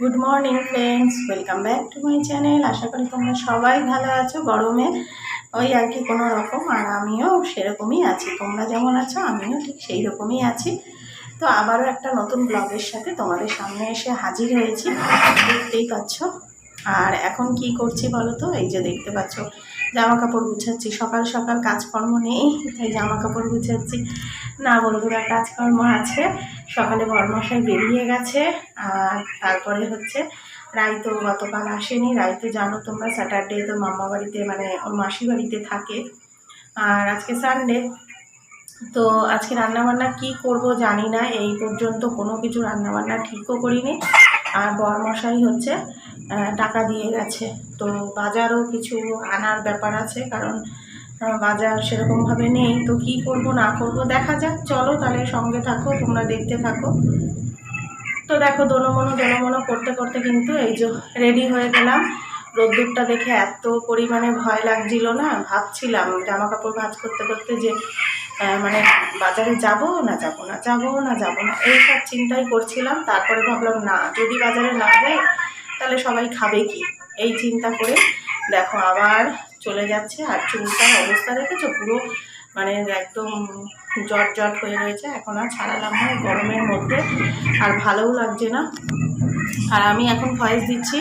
Good morning friends welcome back to my channel আশা করি তোমরা সবাই ভালো আছো, গরমে। ওই আর কি কোনো রকম, আর আমিও সেরকমই আছি। তোমরা যেমন আছো, আমিও ঠিক সেই রকমই আছি। তো আবারও একটা নতুন ব্লগের সাথে তোমাদের সামনে এসে হাজির হয়েছি। দেখতেই পাচ্ছ। আর এখন কি করছি বলো তো? এই যে দেখতে পাচ্ছ জামা কাপড় গুছাচ্ছি সকাল সকাল কাজকর্ম নেই তাই জামা কাপড় গুছাচ্ছি। না বন্ধুরা কাজকর্ম আছে সকালে বরমশাই বেরিয়ে গেছে আর তারপরে হচ্ছে রাই তো গতকাল আসেনি। রাই তো জানো তোমরা স্যাটারডে তো মামা বাড়িতে মানে ওর মাসি বাড়িতে থাকে। আর আজকে সানডে তো আজকে রান্নাবান্না কি করব জানি না এই পর্যন্ত কোনো কিছু রান্নাবান্না ঠিকও করিনি। আর বরমশাই হচ্ছে আহ, টাকা দিয়ে গেছে। তো বাজারও কিছু আনার ব্যাপার আছে, কারণ বাজার সেরকমভাবে নেই। তো কি করব, না করব, দেখা যাক। চলো তাহলে সঙ্গে থাকো, তোমরা দেখতে থাকো। তো দেখো, দোনমনো দোনমনো করতে করতে কিন্তু এই যে রেডি হয়ে গেলাম। রোদ্দুরটা দেখে এত পরিমাণে ভয় লাগছিল না? ভাবছিলাম জামা কাপড় ভাঁজ করতে করতে যে মানে বাজারে যাব না যাব না যাব না যাব না। এই সব চিন্তাই করছিলাম। তারপরে ভাবলাম, না, যদি বাজারে না যাই তাহলে সবাই খাবে কি? এই চিন্তা করে দেখো আবার চলে যাচ্ছে। আর চুলটার অবস্থা দেখেছ? পুরো মানে একদম জট জট হয়ে রয়েছে। এখন আর ছাড়ালাম না গরমের মধ্যে। আর ভালোও লাগছে না। আর আমি এখন ভয়েস দিচ্ছি।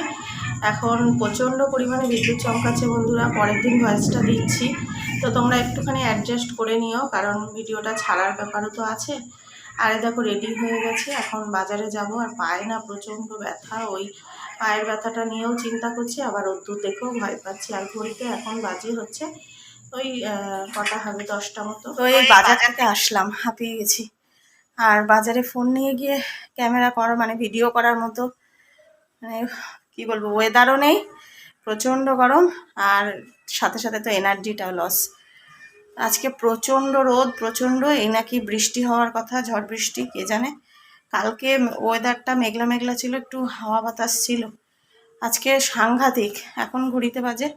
এখন প্রচণ্ড পরিমাণে বিদ্যুৎ চমকাচ্ছে বন্ধুরা। পরের দিন ভয়েসটা দিচ্ছি। তো তোমরা একটুখানি অ্যাডজাস্ট করে নিও, কারণ ভিডিওটা ছাড়ার ব্যাপারও তো আছে। আরে দেখো রেডি হয়ে গেছে। এখন বাজারে যাব। আর পায়ে না প্রচণ্ড ব্যথা। ওই পায়ের ব্যথাটা নিয়েও চিন্তা করছি, আবার রোদ্দুর দেখেও ভয় পাচ্ছি। আর ঘড়িতে এখন বাজে হচ্ছে ওই কটা হবে, দশটা মতো। তো এই বাজার থেকে আসলাম, হাঁপিয়ে গেছি। আর বাজারে ফোন নিয়ে গিয়ে ক্যামেরা করা মানে ভিডিও করার মতো মানে কী বলব ওয়েদারও নেই, প্রচণ্ড গরম, আর সাথে সাথে তো এনার্জিটাও লস আজকে প্রচণ্ড রোদ, প্রচণ্ড এই নাকি বৃষ্টি হওয়ার কথা, ঝড় বৃষ্টি, কে জানে? কালকে ওয়েদারটা মেঘলা মেঘলা ছিল, একটু হাওয়া বাতাস ছিল। আজকে সাংঘাতিক, এখন ঘুরিতে বাজে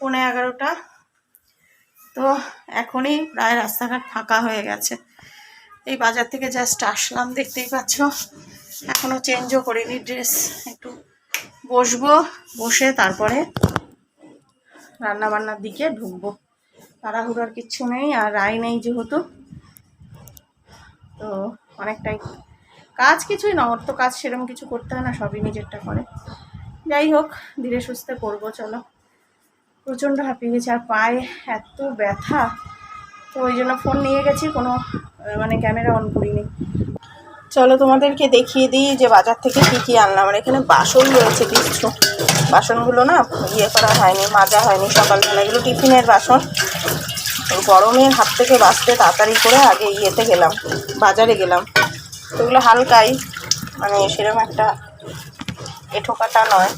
পৌনে এগারোটা। তো এখনই প্রায় রাস্তাঘাট ফাঁকা হয়ে গেছে। এই বাজার থেকে জাস্ট আসলাম, দেখতেই পাচ্ছ। এখনও চেঞ্জও করিনি ড্রেস একটু বসবো, বসে তারপরে রান্না বান্নার দিকে ঢুকবো। তাড়াহুড়োর কিচ্ছু নেই, আর রায় নেই যেহেতু। তো অনেকটাই কাজ কিছুই না ওর তো কাজ সেরকম কিছু করতে হয় না, সবই নিজেরটা করে। যাই হোক, ধীরে সুস্থে করব চলো। প্রচণ্ড হাঁপিয়ে গেছে আর পায়ে এত ব্যথা, তো ওই জন্য ফোন নিয়ে গেছি, কোনো মানে ক্যামেরা অন করিনি। চলো তোমাদেরকে দেখিয়ে দিই যে বাজার থেকে কী কী আনলাম। আর এখানে বাসন রয়েছে কিছু বাসনগুলো না ইয়ে করা হয়নি, মাজা হয়নি সকালবেলা। এগুলো টিফিনের বাসন। গরমের হাত থেকে বাঁচতে তাড়াতাড়ি করে আগে ইয়েতে গেলাম, বাজারে গেলাম। এগুলো হালকাই মানে সেরকম একটা এঠো কাটা নয়।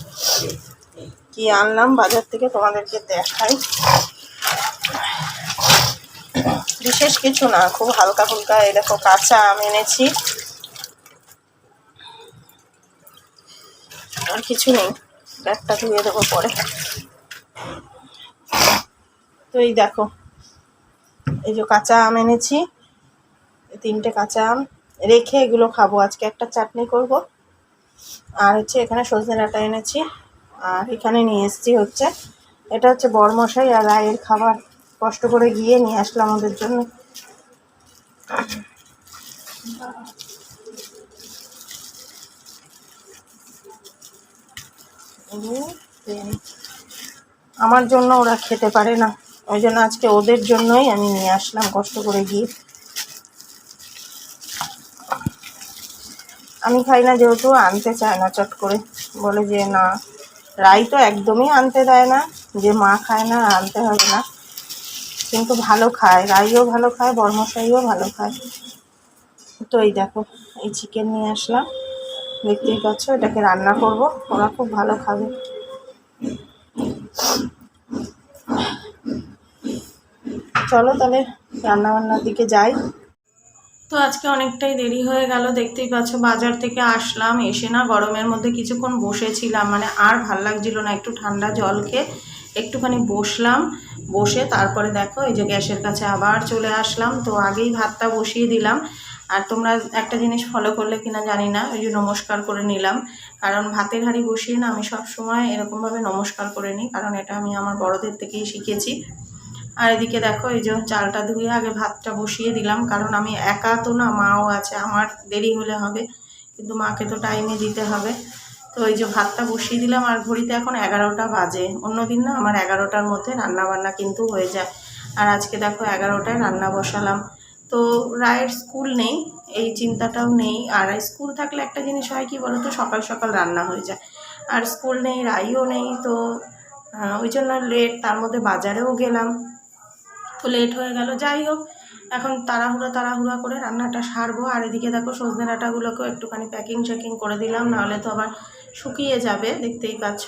কি আনলাম বাজার থেকে তোমাদেরকে দেখাই। বিশেষ কিছু না, খুব হালকা ফুলকা এই দেখো কাঁচা আম এনেছি। আর কিছু নেই, ব্যাগটা ধুয়ে দেবো পরে। তো এই দেখো, এই যে কাঁচা আম এনেছি তিনটে কাঁচা আম। রেখে এগুলো খাব। আজকে একটা চাটনি করব। আর হচ্ছে এখানে সজনে ডাঁটা এনেছি। আর এখানে নিয়ে এসেছি হচ্ছে, এটা হচ্ছে বরমশাই আর রায়ের খাবার। কষ্ট করে গিয়ে নিয়ে আসলাম ওদের জন্য। আমার জন্য ওরা খেতে পারে না। ওই জন্য আজকে ওদের জন্যই আমি নিয়ে আসলাম কষ্ট করে গিয়ে। আমি খাই না যেহেতু, আনতে চায় না চট করে। বলে যে না, রাই তো একদমই আনতে দেয় না, যে মা খায় না, আনতে হবে না। কিন্তু ভালো খায়, রাইও ভালো খায়, বর্মশাইও ভালো খায়। তো এই দেখো, এই চিকেন নিয়ে আসলাম। দেখতেই পাচ্ছ, এটাকে রান্না করব, ওরা খুব ভালো খাবে। চলো তাহলে রান্না বান্নার দিকে যাই। তো আজকে অনেকটাই দেরি হয়ে গেল। দেখতেই পাচ্ছ বাজার থেকে আসলাম, এসে না গরমের মধ্যে কিছুক্ষণ বসেছিলাম। মানে আর ভালো লাগছিল না একটু ঠান্ডা জল খেয়ে। একটুখানি বসলাম, বসে তারপরে দেখো এই যে গ্যাসের কাছে আবার চলে আসলাম। তো আগেই ভাতটা বসিয়ে দিলাম। আর তোমরা একটা জিনিস ফলো করলে কিনা জানি না, ওই যে নমস্কার করে নিলাম। কারণ ভাতের হাঁড়ি বসিয়ে না আমি সব সময় এরকমভাবে নমস্কার করে নিই, কারণ এটা আমি আমার বড়দের থেকেই শিখেছি। আর এদিকে দেখো, এই যে চালটা ধুয়ে আগে ভাতটা বসিয়ে দিলাম, কারণ আমি একা তো না, মাও আছে, আমার দেরি হলে হবে, কিন্তু মাকে তো টাইমে দিতে হবে। তো এই যে ভাতটা বসিয়ে দিলাম, আর ঘড়িতে এখন এগারোটা বাজে। অন্যদিন না, আমার এগারোটার মধ্যে রান্না বান্না কিন্তু হয়ে যায়। আর আজকে দেখো এগারোটায় রান্না বসালাম। তো রায়ের স্কুল নেই, এই চিন্তাটাও নেই। আর স্কুল থাকলে একটা জিনিস হয় কি বলো তো সকাল সকাল রান্না হয়ে যায়। আর স্কুল নেই রাইও নেই, তো ওই জন্য লেট তার মধ্যে বাজারেও গেলাম। তো লেট হয়ে গেল, যাই হোক। এখন তাড়াহুড়া তাড়াহুড়া করে রান্নাটা সারবো। আর এদিকে দেখো সজনে ডাঁটাগুলোকেও একটুখানি প্যাকিং চ্যাকিং করে দিলাম, নাহলে তো আবার শুকিয়ে যাবে, দেখতেই পাচ্ছ।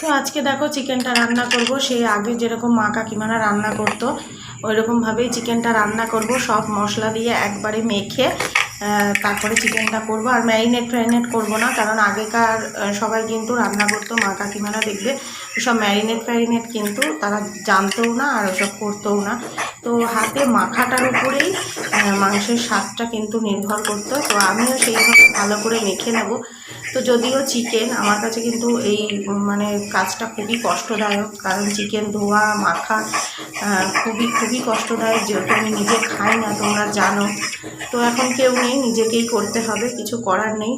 তো আজকে দেখো চিকেনটা রান্না করব। সেই আগে যেরকম মা কাকিমারা রান্না করতো ওই রকমভাবেই চিকেনটা রান্না করব। সব মশলা দিয়ে একবারে মেখে তারপরে চিকেনটা করব। আর ম্যারিনেট ফ্যারিনেট করব না, কারণ আগেকার সবাই কিন্তু রান্না করতো, মা কাকিমারা দেখবে। সব ম্যারিনেট ফ্যারিনেট কিন্তু তারা জানতেও না আর ওসব করতেও না। তো হাতে মাখাটার উপরেই মাংসের স্বাদটা কিন্তু নির্ভর করতো তো আমিও সেইভাবে ভালো করে মেখে নেব। তো যদিও চিকেন আমার কাছে কিন্তু এই মানে কাজটা খুবই কষ্টদায়ক। কারণ চিকেন ধোয়া, মাখা খুবই খুবই কষ্টদায়ক। যেহেতু আমি নিজে খাই না, তোমরা জানো। তো এখন কেউ নেই, নিজেকেই করতে হবে। কিছু করার নেই।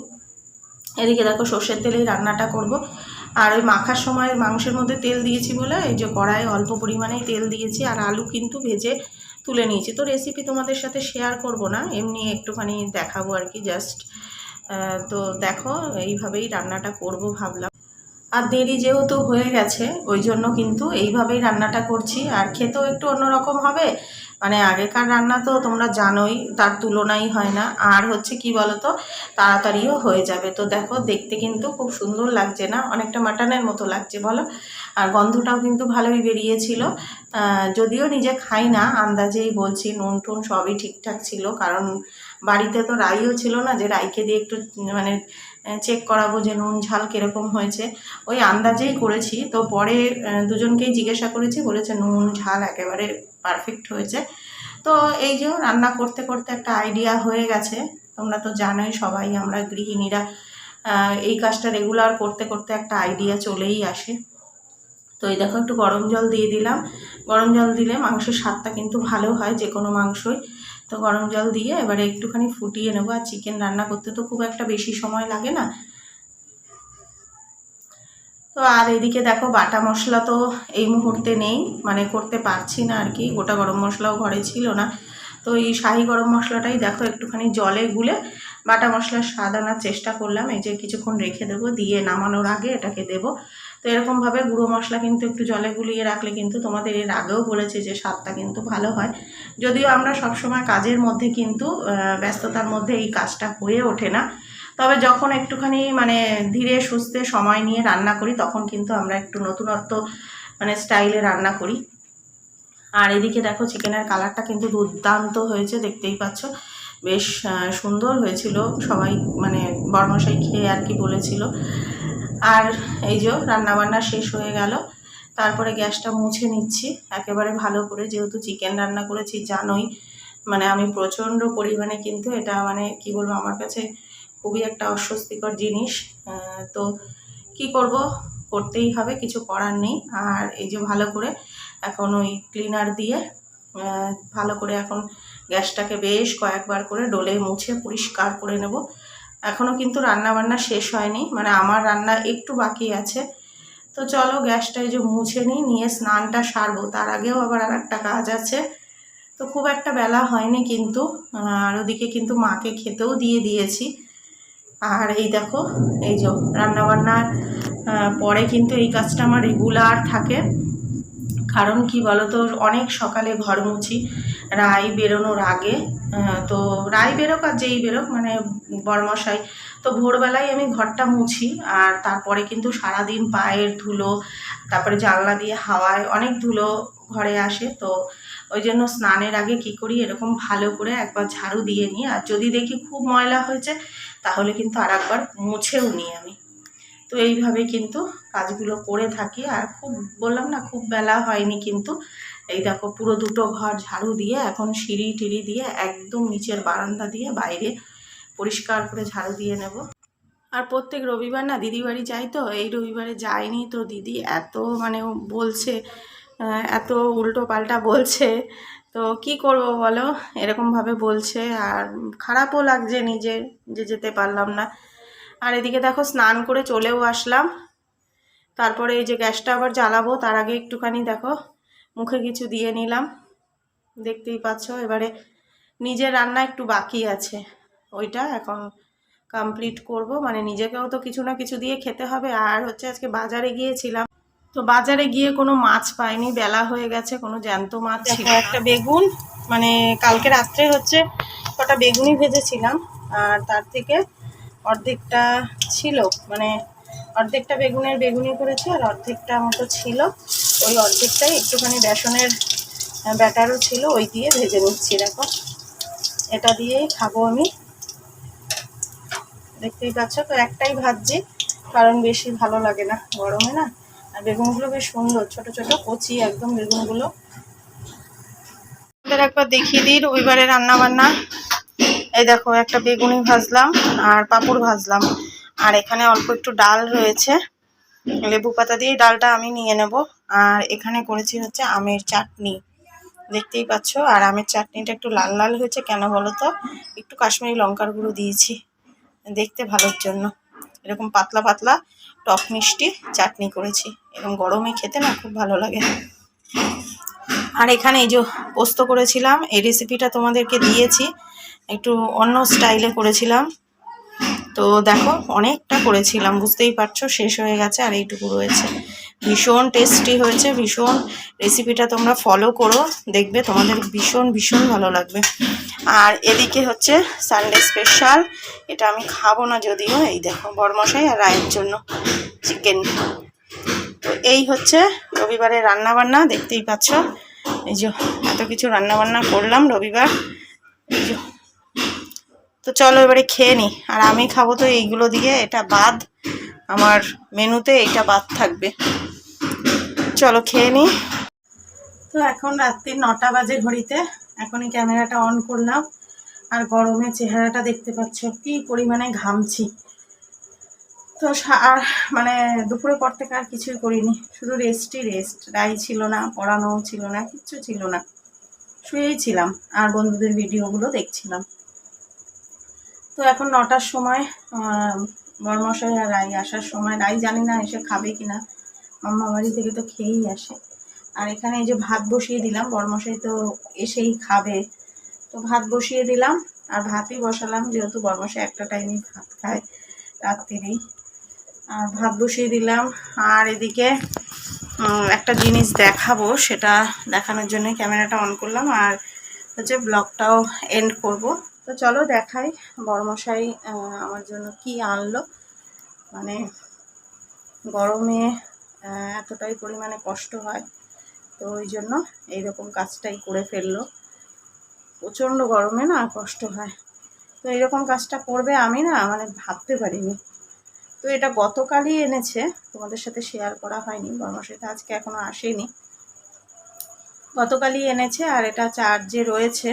এদিকে দেখো সর্ষের তেলেই রান্নাটা করব। আর ওই মাখার সময় মাংসের মধ্যে তেল দিয়েছি বলে, এই যে কড়াই অল্প পরিমাণেই তেল দিয়েছি আর আলু কিন্তু ভেজে তুলে নিয়েছি। তো রেসিপি তোমাদের সাথে শেয়ার করব না, এমনি একটুখানি দেখাবো আর কি জাস্ট তো দেখো এইভাবেই রান্নাটা করব ভাবলাম। আর দেরি যেহেতু হয়ে গেছে, ওই জন্য কিন্তু এইভাবেই রান্নাটা করছি। আর খেতেও একটু অন্যরকম হবে। মানে আগেকার রান্না তো তোমরা জানোই, তার তুলনাই হয় না। আর হচ্ছে কি বলতো, তাড়াতাড়িও হয়ে যাবে। তো দেখো, দেখতে কিন্তু খুব সুন্দর লাগছে না? অনেকটা মাটনের মতো লাগছে, বলো? আর গন্ধটাও কিন্তু ভালোই বেরিয়েছিল। যদিও নিজে খাই না, আন্দাজেই বলছি, নুন টুন সবই ঠিকঠাক ছিল। কারণ বাড়িতে তো রাইও ছিল না, যে রাইকে দিয়ে একটু মানে চেক করাবো যে নুন, ঝাল কীরকম হয়েছে। ওই আন্দাজেই করেছি, তো পরে দুজনকেই জিজ্ঞাসা করেছি, বলেছে নুন, ঝাল একেবারে পারফেক্ট হয়েছে। তো এই যে রান্না করতে করতে একটা আইডিয়া হয়ে গেছে। তোমরা তো জানোই সবাই, আমরা গৃহিণীরা এই কাজটা রেগুলার করতে করতে একটা আইডিয়া চলেই আসে। তো এই দেখো, একটু গরম জল দিয়ে দিলাম। গরম জল দিলে মাংসের স্বাদটা কিন্তু ভালো হয় যে কোনো মাংসই। তো গরম জল দিয়ে এবারে একটুখানি ফুটিয়ে নেব। আর চিকেন রান্না করতে তো খুব একটা বেশি সময় লাগে না। তো আর এদিকে দেখো বাটা মশলা তো এই মুহূর্তে নেই মানে করতে পারছি না আর কি। গোটা গরম মশলাও ঘরে ছিল না। তো এই শাহি গরম মশলাটাই দেখো একটুখানি জলে গুলে বাটা মশলার স্বাদ আনার চেষ্টা করলাম। এই যে কিছুক্ষণ রেখে দেবো, দিয়ে নামানোর আগে এটাকে দেবো। তো এরকমভাবে গুঁড়ো মশলা কিন্তু একটু জলে গুলিয়ে রাখলে কিন্তু তোমাদের এর আগেও বলেছে যে স্বাদটা কিন্তু ভালো হয়। যদিও আমরা সবসময় কাজের মধ্যে কিন্তু ব্যস্ততার মধ্যে এই কাজটা হয়ে ওঠে না। তবে যখন একটুখানি মানে ধীরে সুস্থে সময় নিয়ে রান্না করি, তখন কিন্তু আমরা একটু নতুনত্ব মানে স্টাইলে রান্না করি। আর এদিকে দেখো চিকেনের কালারটা কিন্তু দুর্দান্ত হয়েছে, দেখতেই পাচ্ছ। বেশ সুন্দর হয়েছিল। সবাই মানে বর্মশাই খেয়ে আর কি বলেছিল। আর এই যে রান্নাবান্না শেষ হয়ে গেল, তারপরে গ্যাসটা মুছে নিচ্ছি। একেবারে ভালো করে যেহেতু চিকেন রান্না করেছি, জানোই মানে আমি প্রচণ্ড পরিমাণে কিন্তু এটা মানে কি বলব, আমার কাছে খুবই একটা অস্বস্তিকর জিনিস। তো কি করব? করতেই হবে, কিছু করার নেই। আর এই যে ভালো করে এখন ওই ক্লিনার দিয়ে ভালো করে এখন গ্যাসটাকে বেশ কয়েকবার করে ডলে মুছে পরিষ্কার করে নেব। এখনও কিন্তু রান্না বান্না শেষ হয়নি মানে আমার রান্না একটু বাকি আছে। তো চলো গ্যাসটা এই যে মুছে নিই, নিয়ে স্নানটা সারবো। তার আগেও আবার আর একটা কাজ আছে। তো খুব একটা বেলা হয়নি কিন্তু, আর ওদিকে কিন্তু মাকে খেতেও দিয়ে দিয়েছি। আর এই দেখো, এই যে রান্নাবান্নার পরে কিন্তু এই কাজটা আমার রেগুলার থাকে। কারণ কি বলতো, অনেক সকালে ঘর মুছি রাই বেরোনোর আগে তো রাই বেরোক আর যেই বেরোক মানে বরমশাই, তো ভোরবেলায় আমি ঘরটা মুছি আর তারপরে কিন্তু সারাদিন পায়ের ধুলো, তারপরে জানলা দিয়ে হাওয়ায় অনেক ধুলো ঘরে আসে, তো ওই জন্য স্নানের আগে কি করি, এরকম ভালো করে একবার ঝাড়ু দিয়ে নিই। আর যদি দেখি খুব ময়লা হয়েছে, তাহলে কিন্তু আর একবার মুছেও নিই আমি। তো এইভাবে কিন্তু কাজগুলো করে থাকি। আর খুব, বললাম না, খুব বেলা হয়নি কিন্তু এই দেখো পুরো দুটো ঘর ঝাড়ু দিয়ে, এখন সিঁড়ি টিড়ি দিয়ে একদম নিচের বারান্দা দিয়ে বাইরে পরিষ্কার করে ঝাড়ু দিয়ে নেব। আর প্রত্যেক রবিবার না দিদি বাড়ি যাই তো, এই রবিবারে যায়নি তো দিদি এত মানে বলছে এত উল্টো পাল্টা বলছে। তো কি করব বলো? এরকমভাবে বলছে আর খারাপও লাগছে নিজে, যে যেতে পারলাম না। আর এদিকে দেখো স্নান করে চলেও আসলাম। তারপরে এই যে গ্যাসটা আবার জ্বালাবো তার আগে একটুখানি দেখো মুখে কিছু দিয়ে নিলাম। দেখতেই পাচ্ছ এবারে নিজের রান্না একটু বাকি আছে। ওইটা এখন কমপ্লিট করব। মানে নিজেকেও তো কিছু না কিছু দিয়ে খেতে হবে। আর হচ্ছে আজকে বাজারে গিয়েছিলাম তো বাজারে গিয়ে কোনো মাছ পাইনি। বেলা হয়ে গেছে কোনো জ্যান্ত মাছ ছিল একটা বেগুন মানে কালকে রাত্রে হচ্ছে কটা বেগুনই ভেজেছিলাম। আর তার থেকে অর্ধেকটা ছিল মানে অর্ধেকটা বেগুনের বেগুনি করেছি আর অর্ধেকটা মতো ছিল। ওই অর্ধেকটাই একটুখানি বেসনের ব্যাটারও ছিল, ওই দিয়ে ভেজে নিচ্ছি, দেখো। এটা দিয়েই খাব আমি। দেখতেই পাচ্ছ তো, একটাই ভাজছি, কারণ বেশি ভালো লাগে না গরমে না। আর বেগুনগুলো বেশ সুন্দর, ছোট ছোট কচি একদম বেগুনগুলো। একবার দেখিয়ে দিই রবিবারে রান্না বান্না এই দেখো, একটা বেগুনি ভাজলাম আর পাঁপড় ভাজলাম। আর এখানে অল্প একটু ডাল রয়েছে। লেবু পাতা দিয়ে ডালটা আমি নিয়ে নেব। আর এখানে করেছি হচ্ছে আমের চাটনি। দেখতেই পাচ্ছ? আর আমের চাটনিটা একটু লাল লাল হয়েছে কেন বলো তো? একটু কাশ্মীরি লঙ্কার গুঁড়ো দিয়েছি। দেখতে ভালোর জন্য। এরকম পাতলা পাতলা টক মিষ্টি চাটনি করেছি। এরকম গরমে খেতে না খুব ভালো লাগে। আর এখানে এই যে পোস্ত করেছিলাম, এই রেসিপিটা তোমাদেরকে দিয়েছি। একটু অন্য স্টাইলে করেছিলাম। তো দেখো, অনেকটা করেছিলাম, বুঝতেই পারছ, শেষ হয়ে গেছে আর এইটুকু রয়েছে। ভীষণ টেস্টি হয়েছে, ভীষণ রেসিপিটা তোমরা ফলো করো, দেখবে তোমাদের ভীষণ ভীষণ ভালো লাগবে। আর এদিকে হচ্ছে সানডে স্পেশাল এটা আমি খাব না যদিও, এই দেখো বরমশাই আর রায়ের জন্য চিকেন তো এই হচ্ছে রবিবারের রান্না বান্না দেখতেই পাচ্ছ। এই যে এত কিছু রান্নাবান্না করলাম রবিবার। এই যে তো চলো এবারে খেয়ে নি। আর আমি খাব তো এইগুলো দিয়ে, এটা বাদ। আমার মেনুতে এটা বাদ থাকবে। চলো খেয়ে নি। তো এখন রাত্রি নটা বাজে ঘড়িতে। এখনই ক্যামেরাটা অন করলাম। আর গরমে চেহারাটা দেখতে পাচ্ছ কি পরিমাণে ঘামছি। তো আর মানে দুপুরে পর থেকে আর কিছুই করিনি। শুধু রেস্টই রেস্ট রাই ছিল না পড়ানো ছিল না, কিচ্ছু ছিল না। শুয়েই ছিলাম। আর বন্ধুদের ভিডিওগুলো দেখছিলাম। তো এখন নটার সময় বরমশাই আর রাই আসার সময়, রাই জানি না এসে খাবে কি না মাম্মা বাড়ি থেকে তো খেয়েই আসে। আর এখানে এই যে ভাত বসিয়ে দিলাম, বরমশাই তো এসেই খাবে। তো ভাত বসিয়ে দিলাম আর ভাতই বসালাম, যেহেতু বরমশাই একটা টাইমে ভাত খায় রাত্রিরেই। আর ভাত বসিয়ে দিলাম। আর এদিকে একটা জিনিস দেখাবো, সেটা দেখানোর জন্য ক্যামেরাটা অন করলাম। আর হচ্ছে ব্লগটাও এন্ড করব। তো চলো দেখাই বড়মশাই আমার জন্য কি আনলো। মানে গরমে এতটাই পরিমাণে কষ্ট হয়, তো ওই জন্য এইরকম কাজটাই করে ফেলল। প্রচণ্ড গরমে না কষ্ট হয়। তো এইরকম কাজটা করবে আমি না মানে ভাবতে পারিনি। তো এটা গতকালই এনেছে, তোমাদের সাথে শেয়ার করা হয়নি বর্মশাই তো আজকে এখনও আসেনি। গতকালই এনেছে আর এটা চার্জে রয়েছে।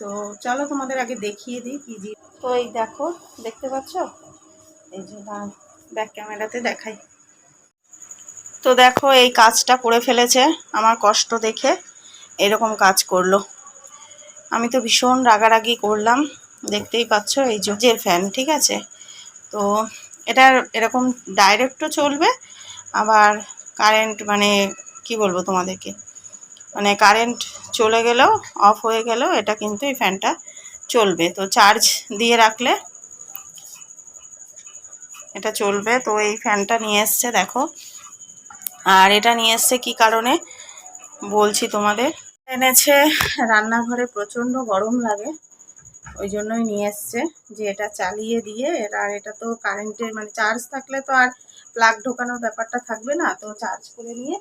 তো চলো তোমাদের আগে দেখিয়ে দিই কি জি তো এই দেখো, দেখতে পাচ্ছ? এই যে ব্যাক ক্যামেরাতে দেখাই। তো দেখো, এই কাজটা করে ফেলেছে, আমার কষ্ট দেখে এরকম কাজ করল। আমি তো ভীষণ রাগারাগি করলাম, দেখতেই পাচ্ছ এই জোজের ফ্যান ঠিক আছে? তো এটা এরকম ডাইরেক্টও চলবে, আবার কারেন্ট মানে কি বলব তোমাদেরকে? মানে কারেন্ট চলে গেলেও অফ হয়ে গেলেও এটা কিন্তু এই ফ্যানটা চলবে। তো চার্জ দিয়ে রাখলে এটা চলবে। তো এই ফ্যানটা নিয়ে এসছে, দেখো। আর এটা নিয়ে এসছে কি কারণে? বলছি তোমাদের। এনেছে, রান্নাঘরে প্রচণ্ড গরম লাগে, ওই জন্যই নিয়ে এসছে যে এটা চালিয়ে দিয়ে আর এটা তো কারেন্টের মানে চার্জ থাকলে তো আর প্লাগ ঢোকানোর ব্যাপারটা থাকবে না, তো চার্জ করে নিয়ে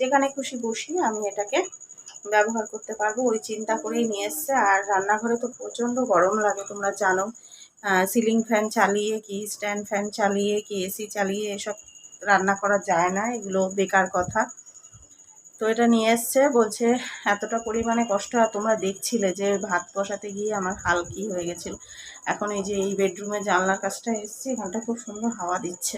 যেখানে খুশি বসিয়ে আমি এটাকে ব্যবহার করতে পারব। ওই চিন্তা করেই নিয়ে এসছে। আর রান্নাঘরে তো প্রচণ্ড গরম লাগে, তোমরা জানো। সিলিং ফ্যান চালিয়ে কি স্ট্যান্ড ফ্যান চালিয়ে, কি এসি চালিয়ে এসব রান্না করা যায় না। এগুলো বেকার কথা। তো এটা নিয়ে এসছে, বলছে, এতটা পরিমাণে কষ্ট আর তোমরা দেখছিলে যে ভাত বসাতে গিয়ে আমার হাল কি হয়ে গেছিল? এখন এই যে এই বেডরুমে জানলার কাছটা এসেছি, এখানটা খুব সুন্দর হাওয়া দিচ্ছে।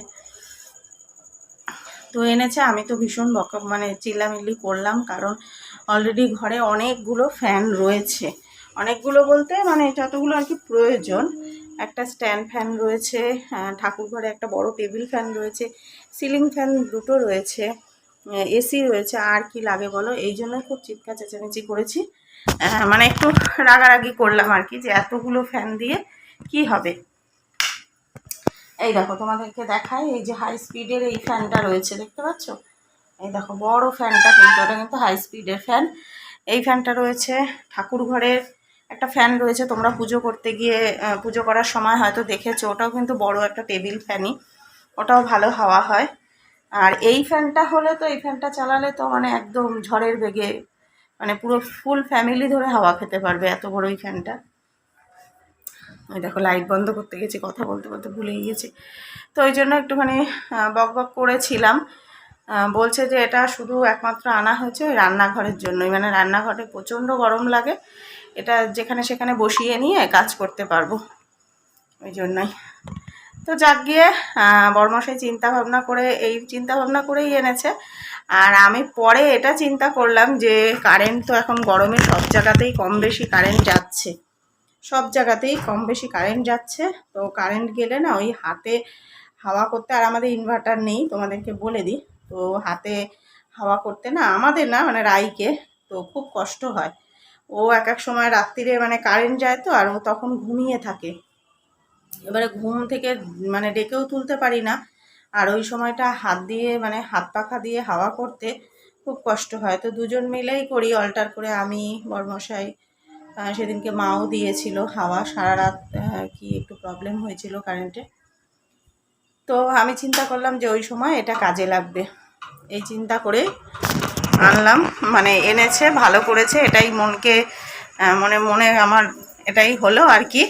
তো এনেছে। আমি তো ভীষণ বকা মানে চিল্লামিল্লি করলাম, কারণ অলরেডি ঘরে অনেকগুলো ফ্যান রয়েছে। অনেকগুলো বলতে মানে যতগুলো আর কি প্রয়োজন। একটা স্ট্যান্ড ফ্যান রয়েছে ঠাকুর ঘরে একটা বড় টেবিল ফ্যান রয়েছে সিলিং ফ্যান দুটো রয়েছে এসি রয়েছে, আর কি লাগে বলো? এই জন্য খুব চিৎকার, চেঁচামেচি করেছি। মানে একটু রাগারাগি করলাম আর কি, যে এতগুলো ফ্যান দিয়ে কি হবে? এই দেখো, তোমাদেরকে দেখায় এই যে হাই স্পিডের এই ফ্যানটা রয়েছে, দেখতে পাচ্ছ? এই দেখো, বড় ফ্যানটা কিন্তু, ওটা কিন্তু হাই স্পিডের ফ্যান এই ফ্যানটা রয়েছে ঠাকুর ঘরের একটা ফ্যান রয়েছে, তোমরা পুজো করতে গিয়ে পুজো করার সময় হয়তো দেখেছ, ওটাও কিন্তু বড় একটা টেবিল ফ্যানই ওটাও ভালো হাওয়া হয়। আর এই ফ্যানটা হলে তো, এই ফ্যানটা চালালে তো মানে একদম ঝড়ের বেগে মানে পুরো ফুল ফ্যামিলি ধরে হাওয়া খেতে পারবে, এত বড় এই ফ্যানটা দেখো লাইট বন্ধ করতে গেছি কথা বলতে বলতে ভুলেই গেছি। তো ওই জন্য একটুখানি বক বক করেছিলাম। বলছে যে এটা শুধু একমাত্র আনা হয়েছে ওই রান্নাঘরের জন্যই। মানে রান্নাঘরে প্রচণ্ড গরম লাগে এটা যেখানে সেখানে বসিয়ে নিয়ে কাজ করতে পারব। ওই জন্যই। তো যাক গিয়ে আহ, বড়মশাই চিন্তা ভাবনা করে এই চিন্তা ভাবনা করেই এনেছে। আর আমি পরে এটা চিন্তা করলাম যে কারেন্ট তো এখন গরমে সব জায়গাতেই কম বেশি কারেন্ট যাচ্ছে। সব জায়গাতেই কম বেশি কারেন্ট যাচ্ছে। তো কারেন্ট গেলে না ওই হাতে হাওয়া করতে আর আমাদের ইনভার্টার নেই, তোমাদেরকে বলে দিই। তো হাতে হাওয়া করতে না আমাদের না মানে রাইকে তো খুব কষ্ট হয়। ও এক এক সময় রাত্রিরে মানে কারেন্ট যায় তো আর ও তখন ঘুমিয়ে থাকে। এবারে ঘুম থেকে মানে ডেকেও তুলতে পারি না। আর ওই সময়টা হাত দিয়ে মানে হাত পাখা দিয়ে হাওয়া করতে খুব কষ্ট হয়। তো দুজন মিলেই করি অল্টার করে আমি, বরমশাই সেদিনকে মাও দিয়েছিল হাওয়া, সারা রাত কি একটু প্রবলেম হয়েছিল কারেন্টে তো আমি চিন্তা করলাম যে ওই সময় এটা কাজে লাগবে। এই চিন্তা করে আনলাম মানে এনেছে, ভালো করেছে, এটাই মনকে মনে মনে আমার এটাই হলো আর কি,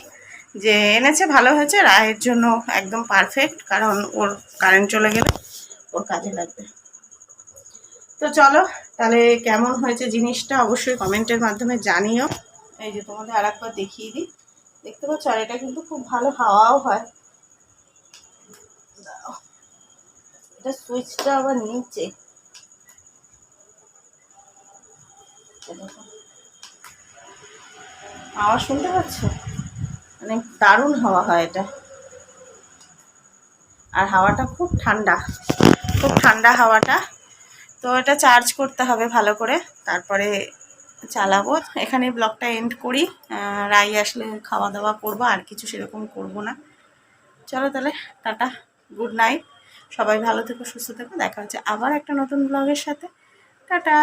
যে এনেছে, ভালো হয়েছে, রায়ের জন্য একদম পারফেক্ট কারণ ওর কারেন্ট চলে গেলে ওর কাজে লাগবে। তো চলো, তাহলে কেমন হয়েছে জিনিসটা অবশ্যই কমেন্টের মাধ্যমে জানিও। এই যে তোমাদের আর একবার দেখিয়ে দিই। দেখতে পাচ্ছ? আর এটা কিন্তু খুব ভালো হাওয়াও হয়। এটা সুইচটা আবার নিচে। আওয়াজ শুনতে পাচ্ছ? মানে দারুণ হাওয়া হয় এটা। আর হাওয়াটা খুব ঠান্ডা। খুব ঠান্ডা হাওয়াটা। তো এটা চার্জ করতে হবে ভালো করে। তারপরে চালাবো। এখানে ব্লগটা এন্ড করি। রাই আসলে খাওয়া দাওয়া করব, আর কিছু সেরকম করব না। চলো তাহলে, টাটা গুড নাইট সবাই ভালো থেকো, সুস্থ থেকো। দেখা হচ্ছে আবার একটা নতুন ব্লগের সাথে। টাটা!